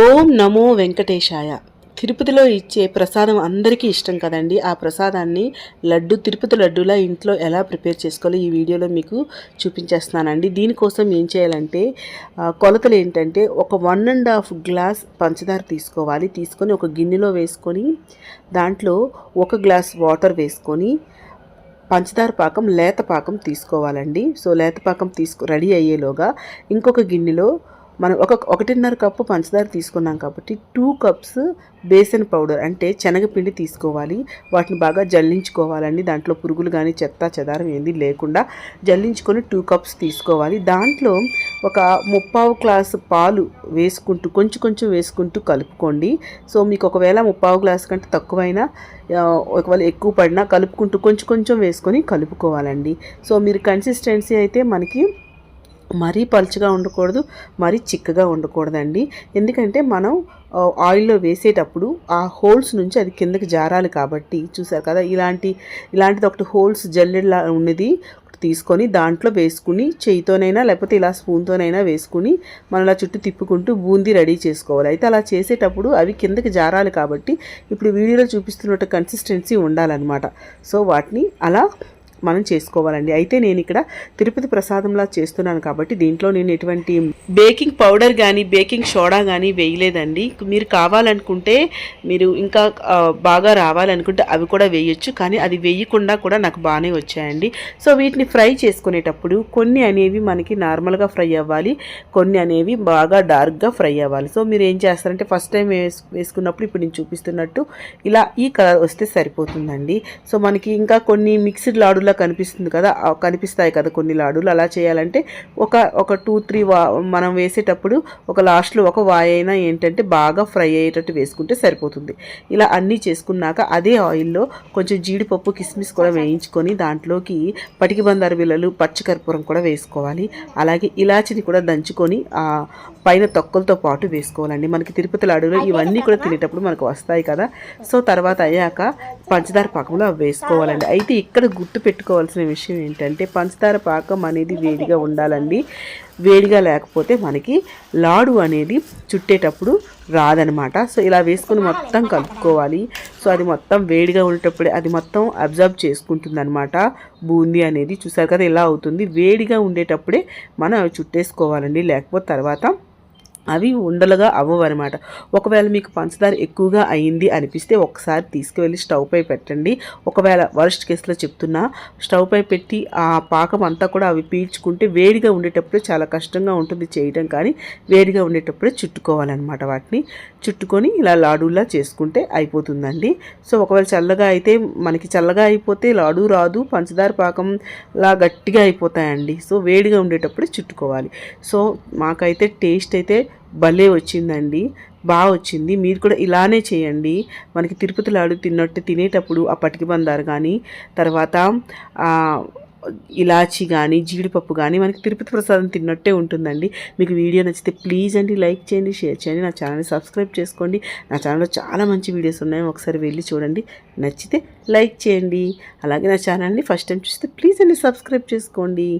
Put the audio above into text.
ఓం నమో వెంకటేశాయ. తిరుపతిలో ఇచ్చే ప్రసాదం అందరికీ ఇష్టం కదండి. ఆ ప్రసాదాన్ని లడ్డు తిరుపతి లడ్డూలా ఇంట్లో ఎలా ప్రిపేర్ చేసుకోవాలో ఈ వీడియోలో మీకు చూపించేస్తున్నానండి. దీనికోసం ఏం చేయాలంటే కొలతలు ఏంటంటే ఒక వన్ అండ్ హాఫ్ గ్లాస్ పంచదార తీసుకోవాలి. తీసుకొని ఒక గిన్నెలో వేసుకొని దాంట్లో ఒక గ్లాస్ వాటర్ వేసుకొని పంచదార పాకం లేత పాకం తీసుకోవాలండి. సో లేత పాకం తీసుకో రెడీ అయ్యేలోగా ఇంకొక గిన్నెలో మనం ఒక ఒకటిన్నర కప్పు పంచదార తీసుకున్నాం కాబట్టి టూ కప్స్ బేసన్ పౌడర్ అంటే శనగపిండి తీసుకోవాలి. వాటిని బాగా జల్లించుకోవాలండి. దాంట్లో పురుగులు కానీ చెత్త చెదారం ఏంది లేకుండా జల్లించుకొని టూ కప్స్ తీసుకోవాలి. దాంట్లో ఒక ముప్పావు గ్లాసు పాలు వేసుకుంటూ కొంచెం కొంచెం వేసుకుంటూ కలుపుకోండి. సో మీకు ఒకవేళ ముప్పావు గ్లాస్ కంటే తక్కువైనా ఒకవేళ ఎక్కువ పడినా కలుపుకుంటూ కొంచెం కొంచెం వేసుకొని కలుపుకోవాలండి. సో మీరు కన్సిస్టెన్సీ అయితే మనకి మరీ పలుచగా ఉండకూడదు మరీ చిక్కగా ఉండకూడదండి. ఎందుకంటే మనం ఆయిల్లో వేసేటప్పుడు ఆ హోల్స్ నుంచి అది కిందకి జారాలి కాబట్టి చూసారు కదా ఇలాంటి ఇలాంటిది ఒకటి హోల్స్ జల్లెడలా ఉన్నది తీసుకొని దాంట్లో వేసుకుని చేయితోనైనా లేకపోతే ఇలా స్పూన్తోనైనా వేసుకుని మనం అలా చుట్టూ తిప్పుకుంటూ బూందీ రెడీ చేసుకోవాలి. అయితే అలా చేసేటప్పుడు అవి కిందకి జారాలి కాబట్టి ఇప్పుడు వీడియోలో చూపిస్తున్నట్టు కన్సిస్టెన్సీ ఉండాలన్నమాట. సో వాటిని అలా మనం చేసుకోవాలండి. అయితే నేను ఇక్కడ తిరుపతి ప్రసాదంలా చేస్తున్నాను కాబట్టి దీంట్లో నేను ఎటువంటి బేకింగ్ పౌడర్ కానీ బేకింగ్ సోడా కానీ వేయలేదండి. మీరు కావాలనుకుంటే మీరు ఇంకా బాగా రావాలనుకుంటే అవి కూడా వేయొచ్చు. కానీ అది వేయకుండా కూడా నాకు బాగానే వచ్చాయండి. సో వీటిని ఫ్రై చేసుకునేటప్పుడు కొన్ని అనేవి మనకి నార్మల్గా ఫ్రై అవ్వాలి. కొన్ని అనేవి బాగా డార్క్గా ఫ్రై అవ్వాలి. సో మీరు ఏం చేస్తారంటే ఫస్ట్ టైం వేసుకున్నప్పుడు ఇప్పుడు నేను చూపిస్తున్నట్టు ఇలా ఈ కలర్ వస్తే సరిపోతుందండి. సో మనకి ఇంకా కొన్ని మిక్స్డ్ లాడులా కనిపిస్తుంది కదా కనిపిస్తాయి కదా కొన్ని లాడులు. అలా చేయాలంటే ఒక ఒక టూ త్రీ వా మనం వేసేటప్పుడు ఒక లాస్ట్లో ఒక వాయ్ అయినా ఏంటంటే బాగా ఫ్రై అయ్యేటట్టు వేసుకుంటే సరిపోతుంది. ఇలా అన్నీ చేసుకున్నాక అదే ఆయిల్లో కొంచెం జీడిపప్పు కిస్మిస్ కూడా వేయించుకొని దాంట్లోకి పటికి బందారు బిళ్ళలు పచ్చికర్పూరం కూడా వేసుకోవాలి. అలాగే ఇలాచిని కూడా దంచుకొని ఆ పైన తొక్కలతో పాటు వేసుకోవాలండి. మనకి తిరుపతి లాడులో ఇవన్నీ కూడా తినేటప్పుడు మనకు వస్తాయి కదా. సో తర్వాత అయ్యాక పంచదార పాకంలో అవి వేసుకోవాలండి. అయితే ఇక్కడ గుర్తు పెట్టుకోవాల్సిన విషయం ఏంటంటే పంచదార పాకం అనేది వేడిగా ఉండాలండి. వేడిగా లేకపోతే మనకి లాడు అనేది చుట్టేటప్పుడు రాదనమాట. సో ఇలా వేసుకొని మొత్తం కలుపుకోవాలి. సో అది మొత్తం వేడిగా ఉండేటప్పుడే అది మొత్తం అబ్జర్వ్ చేసుకుంటుందనమాట. బూందీ అనేది చూసారు కదా ఇలా అవుతుంది? వేడిగా ఉండేటప్పుడే మనం చుట్టేసుకోవాలండి. లేకపోతే తర్వాత అవి ఉండలుగా అవ్వవు అనమాట ఒకవేళ మీకు పంచదార ఎక్కువగా అయింది అనిపిస్తే ఒకసారి తీసుకువెళ్ళి స్టవ్ పై పెట్టండి. ఒకవేళ వరస్ట్ కేసులో చెప్తున్నా స్టవ్ పై పెట్టి ఆ పాకం అంతా కూడా అవి పీల్చుకుంటే వేడిగా ఉండేటప్పుడే చాలా కష్టంగా ఉంటుంది చేయడం కానీ వేడిగా ఉండేటప్పుడే చుట్టుకోవాలన్నమాట వాటిని. చుట్టుకొని ఇలా లాడూలా చేసుకుంటే అయిపోతుందండి. సో ఒకవేళ చల్లగా అయితే మనకి చల్లగా అయిపోతే లాడు రాదు పంచదార పాకం లా గట్టిగా అయిపోతాయండి. సో వేడిగా ఉండేటప్పుడే చుట్టుకోవాలి. సో మాకైతే టేస్ట్ అయితే భలే వచ్చిందండి. బాగా వచ్చింది. మీరు కూడా ఇలానే చేయండి. మనకి తిరుపతి లాడు తిన్నట్టు తినేటప్పుడు ఆ పటికి బందారు కానీ తర్వాత ఇలాచి కానీ జీడిపప్పు కానీ మనకి తిరుపతి ప్రసాదం తిన్నట్టే ఉంటుందండి. మీకు వీడియో నచ్చితే ప్లీజ్ అండి లైక్ చేయండి షేర్ చేయండి నా ఛానల్ని సబ్స్క్రైబ్ చేసుకోండి. నా ఛానల్లో చాలా మంచి వీడియోస్ ఉన్నాయి. ఒకసారి వెళ్ళి చూడండి. నచ్చితే లైక్ చేయండి. అలాగే నా ఛానల్ని ఫస్ట్ టైం చూస్తే ప్లీజ్ అండి సబ్స్క్రైబ్ చేసుకోండి.